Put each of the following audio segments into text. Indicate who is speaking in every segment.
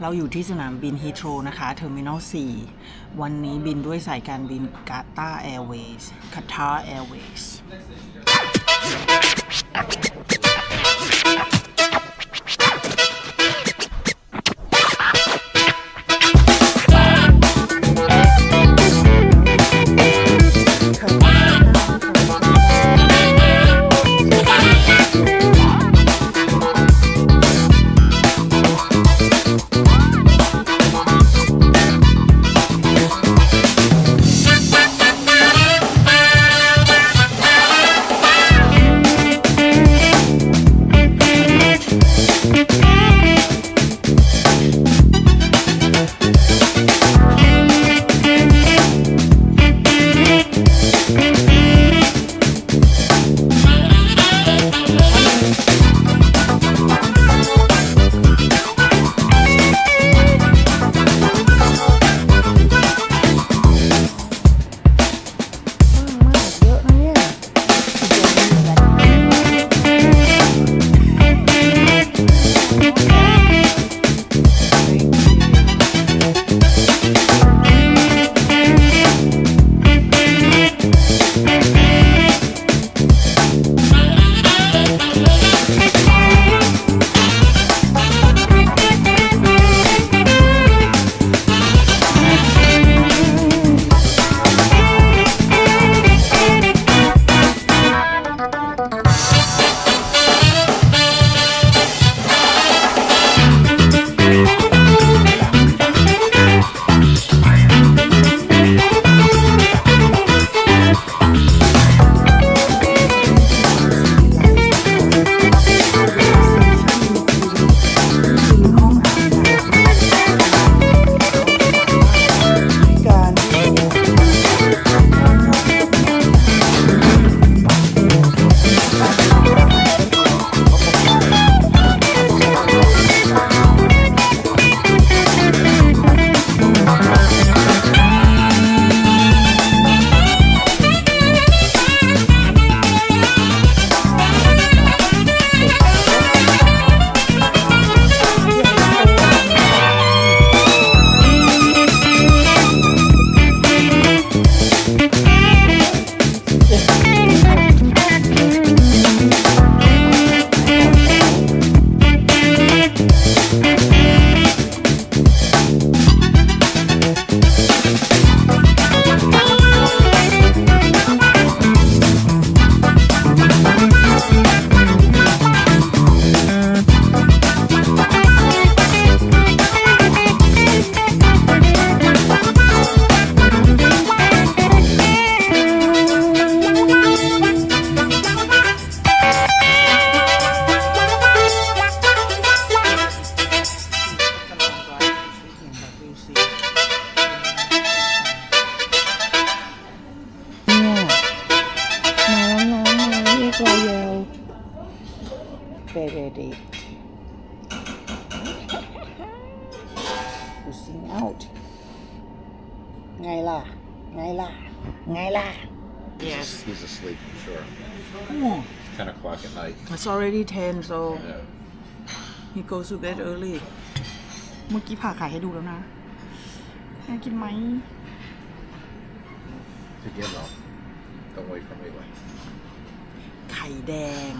Speaker 1: เราอยู่ที่สนามบินฮีโตรนะคะเทอร์มินอล4วันนี้บินด้วยสายการบินกาตาแอร์เวย์คาตาแอร์เวย์
Speaker 2: it's
Speaker 1: already 10 so
Speaker 2: Yeah.
Speaker 1: he goes to bed early เมื่อกี้ผ่าไข่ให้ดูแล้วนะอยากกินไหม
Speaker 2: Again, though, don't wait for me. Like,
Speaker 1: ไข่แดง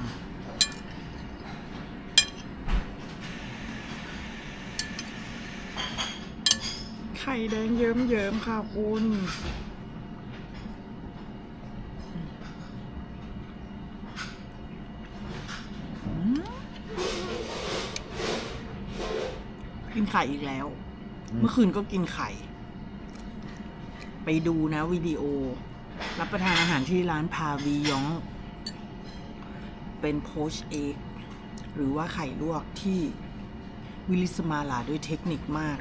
Speaker 1: ไข่แดงเยิ้มๆค่ะคุณ ไข่อีกแล้ว เมื่อคืนก็กินไข่ ไปดูนะวิดีโอ รับประทานอาหารที่ร้านพาวียอง เป็นโพชเอกหรือว่าไข่ลวกที่วิลิสมาลาด้วยเทคนิคมาก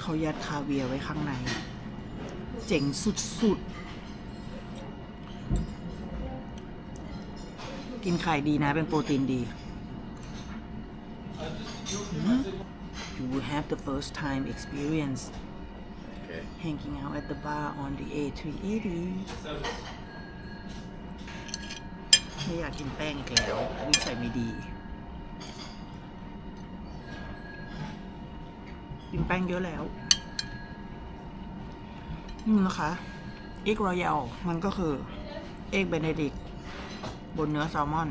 Speaker 1: เขายัดคาเวียร์ไว้ข้างใน เจ๋งสุดๆ กินไข่ดีนะเป็นโปรตีนดี You will have the first time experience
Speaker 2: okay.
Speaker 1: hanging out at the bar on the A380 ไม่อยากกินแป้งอีกแล้ววิสัยไม่ดี กินแป้งเยอะแล้วนี่นะคะเอ็กรอยัลมันก็คือ เอ็กเบเนดิกบนเนื้อแซลมอน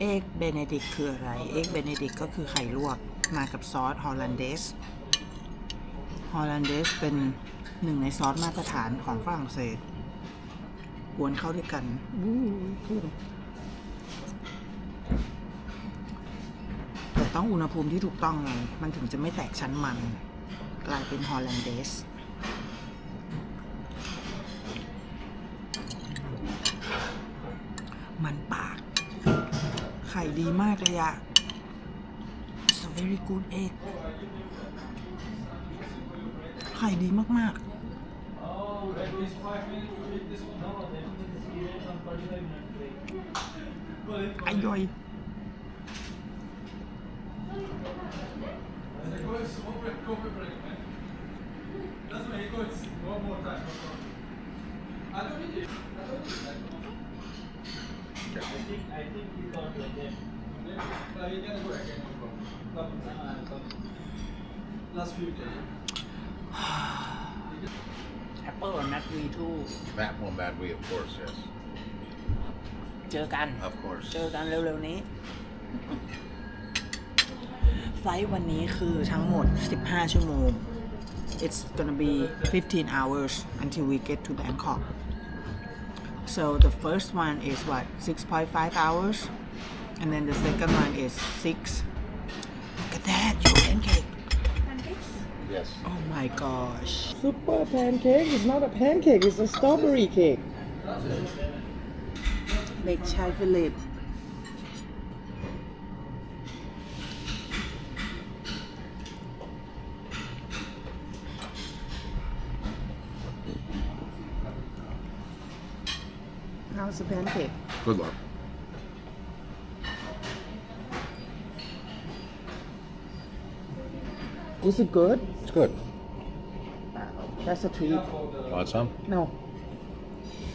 Speaker 1: เอ็กเบเนดิกคืออะไร เอ็กเบเนดิกก็คือไข่ลวก มากับซอสฮอลแลนเดสฮอลแลนเดสเป็นหนึ่งในซอสมาตรฐานของฝรั่งเศส กวนเข้าด้วยกันแต่ต้องอุณหภูมิที่ถูกต้องไง มันถึงจะไม่แตกชั้นมัน กลายเป็นฮอลแลนเดสมันปาก ไข่ดีมากเลยอะ very good egg ไข่ดีมากๆอร่อย Apple or Nut V2
Speaker 2: That one bad way, of course, yes.
Speaker 1: เจอกัน
Speaker 2: Of course.
Speaker 1: เจอกันเร็ว ๆ นี้ ไฟล์วันนี้คือทั้งหมด 15 ชั่วโมง It's gonna be 15 hours until we get to Bangkok so the first one is what 6.5 hours and then the second one is 6 look at that your pancake
Speaker 2: Yes.
Speaker 1: oh my gosh super pancake is not a pancake it's a strawberry cake เด็กชายฟิลิป How's the pancake?
Speaker 2: Good luck.
Speaker 1: Is it good?
Speaker 2: It's good.
Speaker 1: That's a treat.
Speaker 2: Want some?
Speaker 1: No.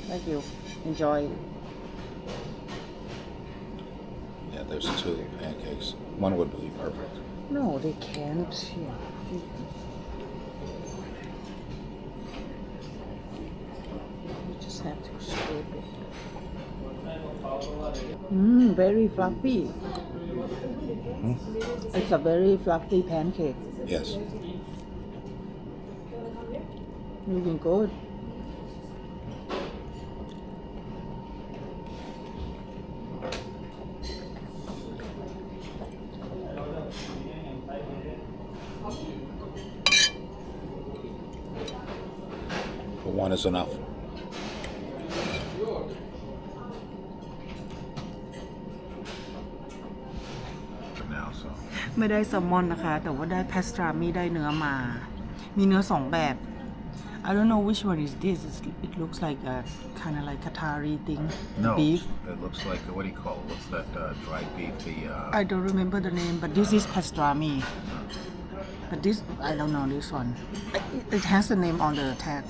Speaker 1: Thank you. Enjoy.
Speaker 2: Yeah, there's two pancakes. One would be perfect.
Speaker 1: No, they can't. Yeah. You just have to shape it. Mmm, very fluffy. Mm-hmm. It's a very fluffy pancake.
Speaker 2: Yes.
Speaker 1: Looking good.
Speaker 2: One is enough. For now, so.
Speaker 1: ไม่ได้แซลมอนนะคะ แต่ว่าได้พาสตรามีได้เนื้อมา มีเนื้อสองแบบ I don't know which one is this It's, it looks like a kind of like Qatari thing
Speaker 2: No,
Speaker 1: beef
Speaker 2: it looks like what do you call it? What's that uh, dried beef? The uh,
Speaker 1: I don't remember the name but this is pastrami but this I don't know this one it, it has the name on the tag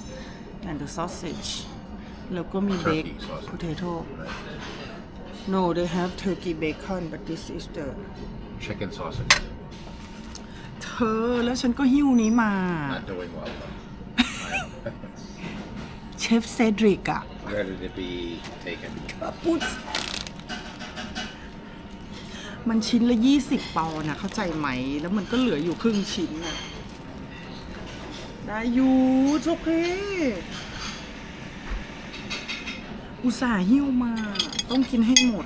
Speaker 1: and the sausage แล้วก็มี
Speaker 2: Turkey
Speaker 1: baked
Speaker 2: sausage.
Speaker 1: potato
Speaker 2: right?
Speaker 1: no they have turkey bacon but this is the
Speaker 2: chicken sausage.
Speaker 1: เธอแล้วฉันก็หิ้วนี้มา
Speaker 2: Not doing well though.
Speaker 1: เชฟเซดริกอะ
Speaker 2: Ready to be taken.
Speaker 1: ปุ๊บมันชิ้นละ 20 ปอนด์นะเข้าใจไหม แล้วมันก็เหลืออยู่ครึ่งชิ้นนะได้อยู่โอเค อุตส่าห์หิ้วมา ต้องกินให้หมด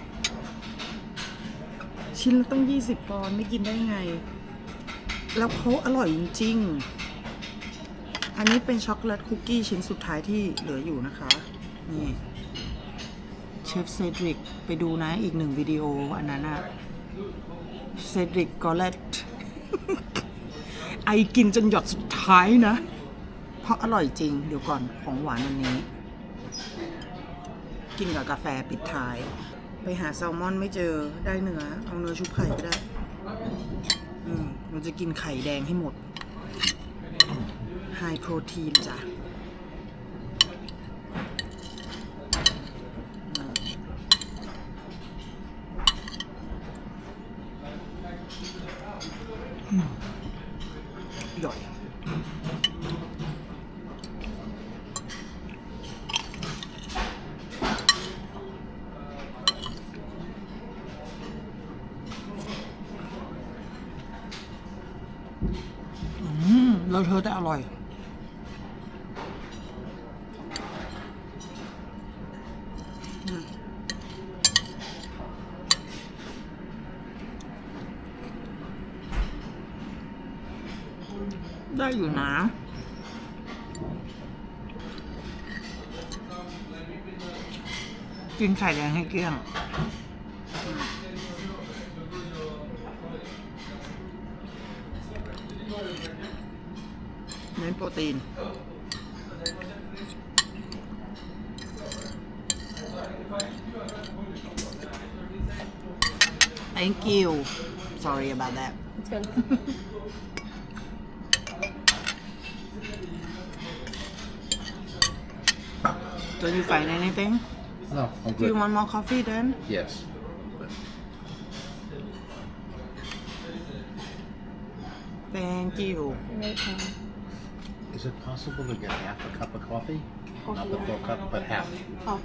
Speaker 1: ชิ้นละต้อง 20 ปอนด์ไม่กินได้ไง แล้วเขาอร่อยจริงๆอันนี้เป็นช็อกโกแลตคุกกี้ชิ้นสุดท้ายที่เหลืออยู่นะคะ นี่เชฟเซดริกไปดูนะอีกหนึ่งวิดีโออันนั้นอะเซดริกกอเลตไอกินจนหยดสุดท้ายนะ เพราะอร่อยจริง เดี๋ยวก่อนของหวานวันนี้ กินกับกาแฟปิดท้าย ไปหาแซลมอนไม่เจอได้เนื้อ เอาเนื้อชุบไข่ก็ได้ อืมเราจะกินไข่แดงให้หมดไฮโปรตีนจ้ะ อแต่อร่อย ได้อยู่นะกินไข่แดงให้เกลี้ยง โปรตีน Thank you sorry about that
Speaker 3: It's welcome.
Speaker 1: don't you find anything
Speaker 2: No, I'm
Speaker 1: do you
Speaker 2: good.
Speaker 1: want more coffee then
Speaker 2: Yes.
Speaker 1: thank you
Speaker 3: welcome.
Speaker 4: Is it possible to get half a cup of coffee? Not
Speaker 3: Coffee.
Speaker 4: the full cup, but half.
Speaker 3: Oh,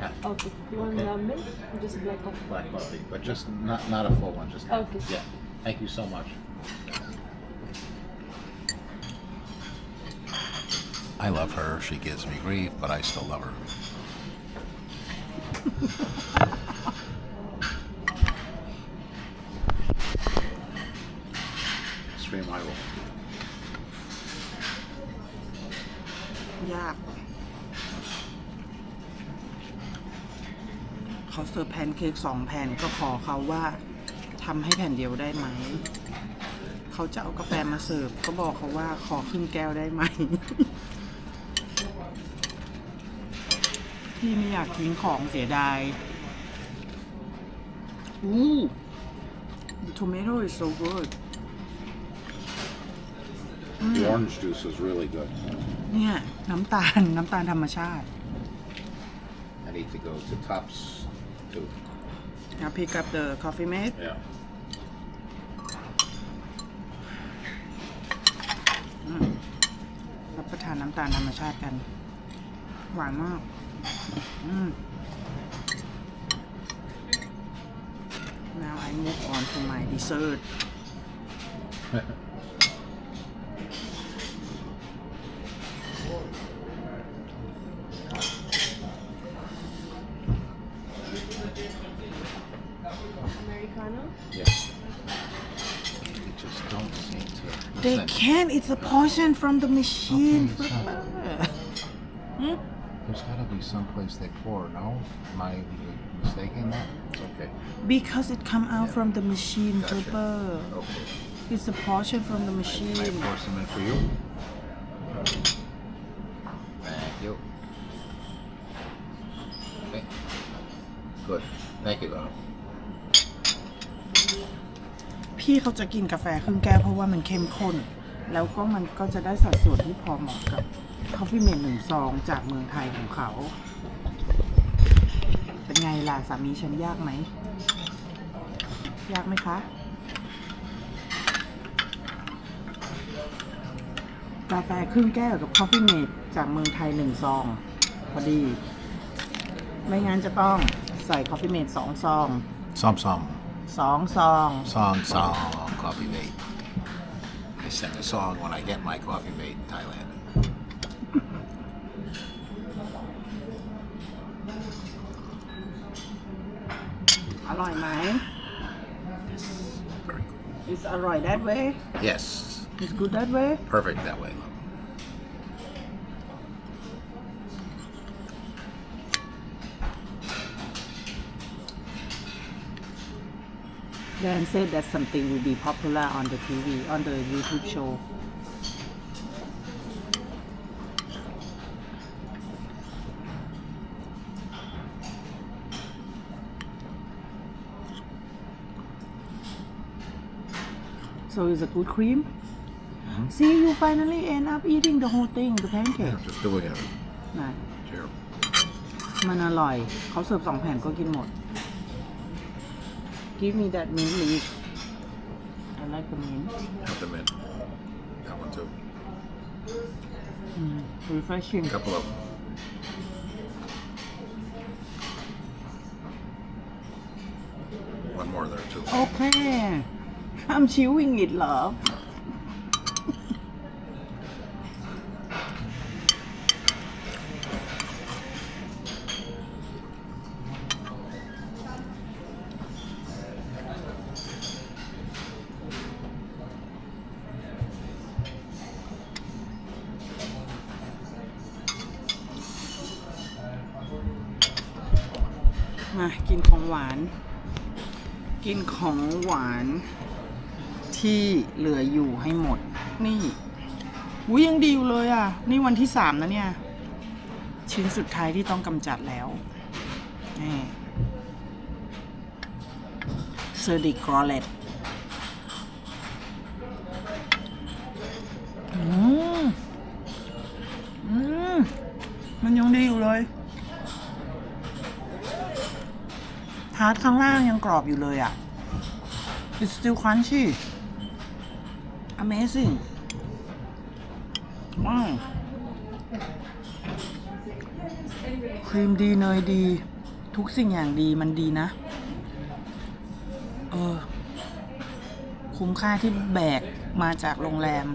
Speaker 4: Half
Speaker 3: okay. You want
Speaker 4: Okay.
Speaker 3: normal? or Just black coffee.
Speaker 4: Black coffee, but just not not a full one, just half.
Speaker 3: Okay.
Speaker 4: Yeah. Thank you so much.
Speaker 2: I love her. She gives me grief, but I still love her.
Speaker 4: Stream I will.
Speaker 1: ยาก เขาเสิร์ฟแพนเค้กสองแผ่นก็ขอเขาว่าทำให้แผ่นเดียวได้ไหม เขาจะเอากาแฟมาเสิร์ฟก็บอกเขาว่าขอครึ่งแก้วได้ไหม พี่ไม่อยากทิ้งของเสียดาย อู้ the tomato is so good
Speaker 2: The orange juice is really good.
Speaker 1: เนี่ยน้ำตาลน้ำตาลธรรมชาติ
Speaker 2: I need to go to Tops too.
Speaker 1: Now pick up the coffee mate
Speaker 2: Yeah.
Speaker 1: รับประทานน้ำตาลธรรมชาติกัน หวานมาก อืม Now I move on to my dessert
Speaker 3: Americano.
Speaker 4: Yes. They just don't seem to.
Speaker 1: They
Speaker 4: Listen,
Speaker 1: can it's a portion from the machine
Speaker 4: Okay, so-
Speaker 1: Flipper.
Speaker 4: There's got to be someplace they pour. No, am I mistaken? That it's okay.
Speaker 1: Because it come out
Speaker 4: Yeah.
Speaker 1: from the machine
Speaker 4: Gotcha.
Speaker 1: Flipper
Speaker 4: Okay.
Speaker 1: It's a portion from the
Speaker 4: Can I
Speaker 1: machine
Speaker 4: pour some in for you?
Speaker 1: พี่เขาจะกินกาแฟครึ่งแก้วเพราะว่ามันเข้มข้น แล้วก็มันก็จะได้สัดส่วนที่พอเหมาะกับ Coffee Mate หนึ่งซองจากเมืองไทยของเขา เป็นไงล่ะสามีฉันยากไหม ยากไหมคะ กาแฟครึ่งแก้วกับ Coffee Mate จากเมืองไทยหนึ่งซองพอดี ไม่งั้นจะต้องใส่ Coffee Mate สองซอง
Speaker 2: Some some.
Speaker 1: สองซอง
Speaker 2: Song song coffee mate. I sing a song when I get my coffee mate in Thailand.
Speaker 1: อร่อยไหม
Speaker 2: Very cool.
Speaker 1: It's อร่อย that way
Speaker 2: Yes.
Speaker 1: It's good that way
Speaker 2: Perfect that way, love.
Speaker 1: Dan said that something will be popular on the TV on the YouTube show So it's a good cream. See, you finally end up eating the whole thing, the pancake.
Speaker 2: Yeah, just doing it.
Speaker 1: นะ
Speaker 2: Terrible.
Speaker 1: มันอร่อย เขาเสิร์ฟสองแผ่นก็กินหมด give me that mint leaf. I like the mint.
Speaker 2: Have the mint. That one too.
Speaker 1: Mm, refreshing.
Speaker 2: A couple of them. One more there too.
Speaker 1: Okay. I'm chewing it, love. มากินของหวาน กินของหวานที่เหลืออยู่ให้หมด นี่อุ้ยยังดีอยู่เลยอะ นี่วันที่สามนะเนี่ย ชิ้นสุดท้ายที่ต้องกำจัดแล้วนี่เซอร์ดิกรอเลตอืม อืม มันยังดีอยู่เลย ทาร์ตข้างล่างยังกรอบอยู่เลยอะ It's still crunchy amazing ว้าวครีมดีเนยดี ทุกสิ่งอย่างดีมันดีนะ เออ คุ้มค่าที่แบกมาจากโรงแรม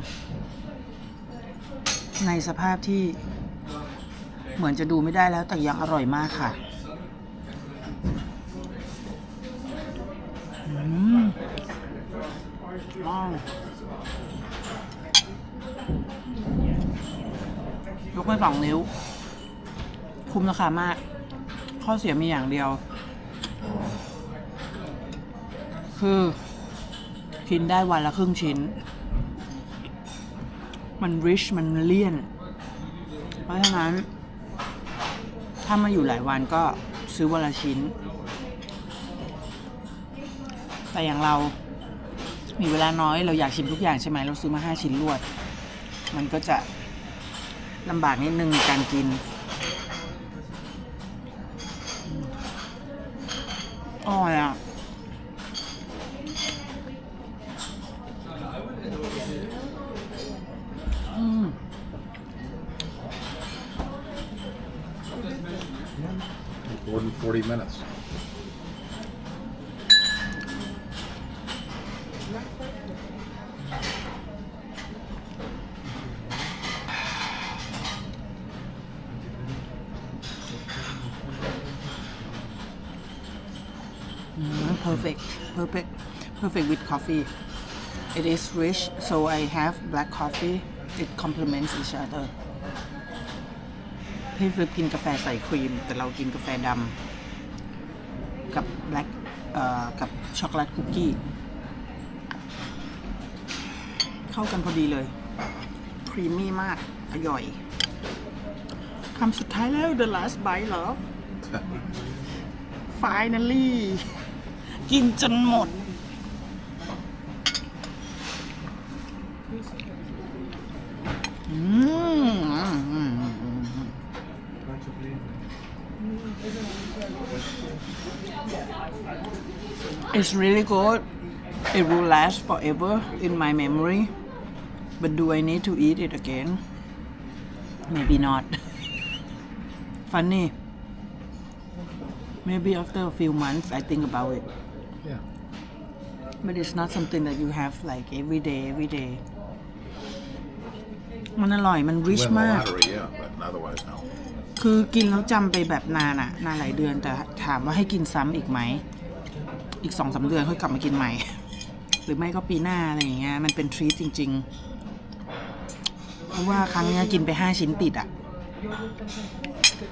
Speaker 1: ในสภาพที่เหมือนจะดูไม่ได้แล้วแต่ยังอร่อยมากค่ะ ยกไปสองนิ้ว คุ้มราคามาก ข้อเสียมีอย่างเดียว คือกินได้วันละครึ่งชิ้น มันริช มันเลี่ยน เพราะฉะนั้น ถ้ามาอยู่หลายวันก็ซื้อวันละชิ้น แต่อย่างเรา มีเวลาน้อยเราอยากชิมทุกอย่างใช่ไหมเราซื้อมาห้าชิ้นรวด มันก็จะลำบากนิดนึงในการกินอืมอร่อยอะอืม
Speaker 4: 40 minutes.
Speaker 1: Perfect with coffee it is rich so I have black coffee it complements each other พี่ฟลิปกินกาแฟใส่ครีม แต่เรากินกาแฟดำกับ black เอ่อกับช็อกโกแลตคุกกี้ เข้ากันพอดีเลย ครีมมี่มาก อร่อยคำสุดท้ายแล้ว the last bite love finally กินจนหมด It's really good. It will last forever in my memory. But do I need to eat it again? Maybe not. Funny. Maybe after a few months I think about it.
Speaker 4: Yeah.
Speaker 1: But it's not something that you have like every day, every day. มันอร่อย มัน rich
Speaker 2: Win the
Speaker 1: มาก
Speaker 2: lottery, yeah, but otherwise no.
Speaker 1: คือกินแล้วจำไปแบบนานอะนานหลายเดือนแต่ถามว่าให้กินซ้ำอีกไหม อีกสองสาเดือนค่อยกลับมากินใหม่ หรือไม่ก็ปีหน้าอะไรอย่างเงี้ยมันเป็นทรีตจริงๆเพราะว่าครั้งเนี้ยกินไปห้าชิ้นติดอะ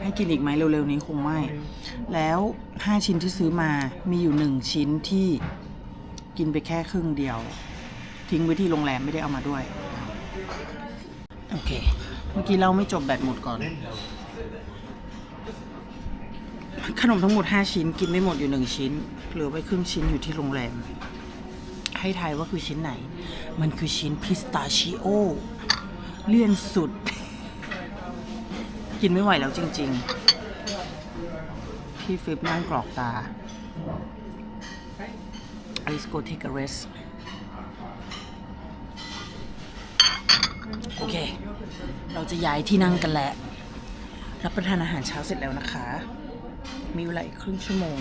Speaker 1: ให้กินอีกไหมเร็วๆนี้คงไม่ แล้วห้าชิ้นที่ซื้อมามีอยู่หนึ่งชิ้นที่กินไปแค่ครึ่งเดียว ทิ้งไว้ที่โรงแรมไม่ได้เอามาด้วย โอเค เมื่อกี้เราไม่จบแบตหมดก่อน ขนมทั้งหมด 5 ชิ้น กินไม่หมดอยู่ 1 ชิ้น เหลือไว้ครึ่งชิ้นอยู่ที่โรงแรม ให้ทายว่าคือชิ้นไหน มันคือชิ้นพิสตาชิโอ เลี่ยนสุด กินไม่ไหวแล้วจริง ๆ พี่ฟิปนั่งกรอกตา Let's go take a rest เราจะย้ายที่นั่งกันแล้ว รับประทานอาหารเช้าเสร็จแล้วนะคะ มีเวลาอีกครึ่งชั่วโมง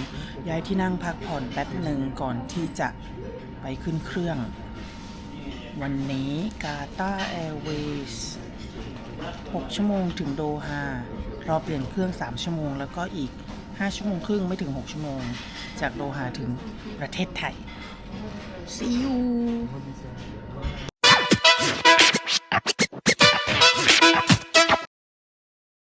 Speaker 1: ย้ายที่นั่งพักผ่อนแป๊บหนึ่งก่อนที่จะไปขึ้นเครื่อง วันนี้กาตาแอร์เวย์6ชั่วโมงถึงโดฮารอเปลี่ยนเครื่อง 3 ชั่วโมง แล้วก็อีก 5 ชั่วโมงครึ่งไม่ถึง 6 ชั่วโมง จากโดฮาถึงประเทศไทย see you